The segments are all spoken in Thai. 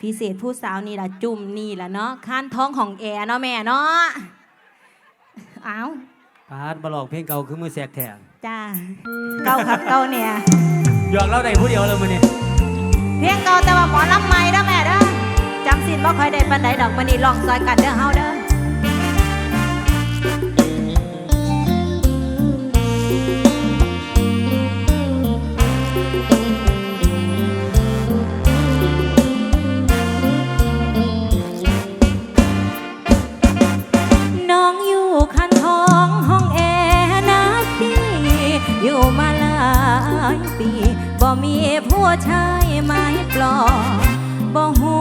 พิเศษผู้สาวนี่ละจุ่มนี่ละเนาะค้านท้องของแอร์เนาะแม่เนาะอ้าวปาดบลองเพลงเก่าคือมือแสกแถงจ้าเก่าครับเก่าเนี่ยหยอกเราได้ผู้เดียวเลยมือนี่เพียงเก่าแต่ว่าหมอลำใหม่เด้อแม่เด้อจำสินบ่ค่อยได้ปานใดดอกมื้อนี้ลองซอยกันเด้อเฮาเด้อายปีบ่มีผู้ชายไม้ปลอบ่หู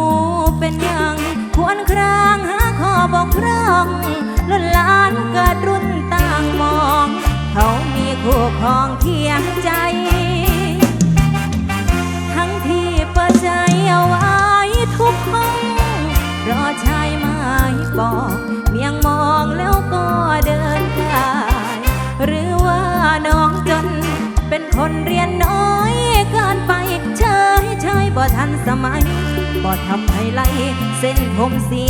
เป็นยังควรครางหาขอบอกครองล้นลานเกิดรุ่นต่างมอง เขามีคู่ครองเคียงใจ บ่ทันสมัยบ่ทำให้ไหลเส้นผมสี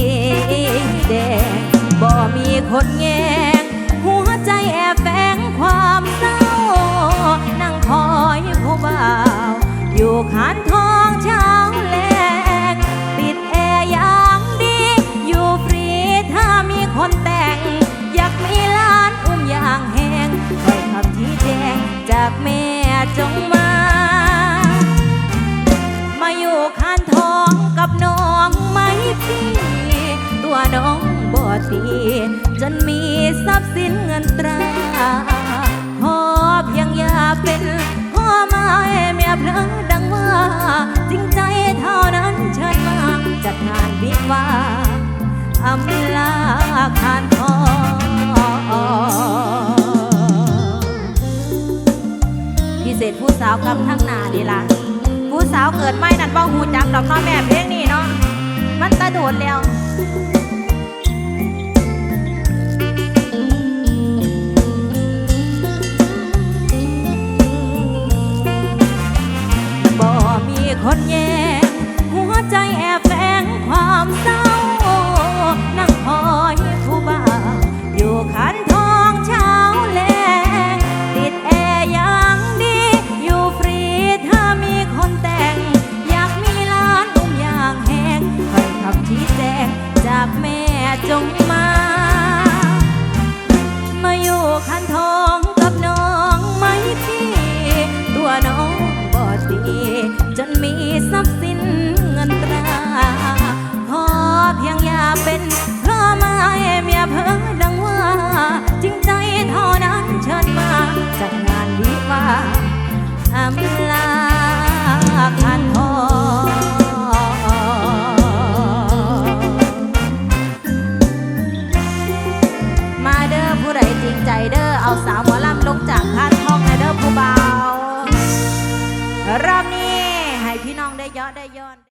แดงบ่มีคนแงงหัวใจแอบแฝงความเศร้า นั่งคอยผู้บ่าว อยู่ขานทองเช้าแลงติดแอร์อย่างดี อยู่ฟรีถ้ามีคนแต่ง อยากมีล้านอุ้มอย่างแหงคอยคำที่แจงจากแม่จงมา ปี จนมีทรัพย์สินเงินตราพอเพียงอย่าเป็นพ่อไม้เมียเพลอดังว่า จริงใจเท่านั้นเชิญมาจัดงานวิวาอำลาคานทองพิเศษผู้สาวกำทั้งนาดีละผู้สาวเกิดไม่นั่นบ่หูจักดอกน้อแม่เพลงนี้เนาะมันตะโดดแล้ว คนแย่หัวใจแอบแฝงความเศร้า นั่งคอยผู้บ่าอยู่ขันทองเช้าแลงติดแอร์อย่างดี อยู่ฟรีถ้ามีคนแต่ง อยากมีล้านอุ้มอย่างแหงคอยคำชี้แจงจากแม่จงมา มาอยู่คันท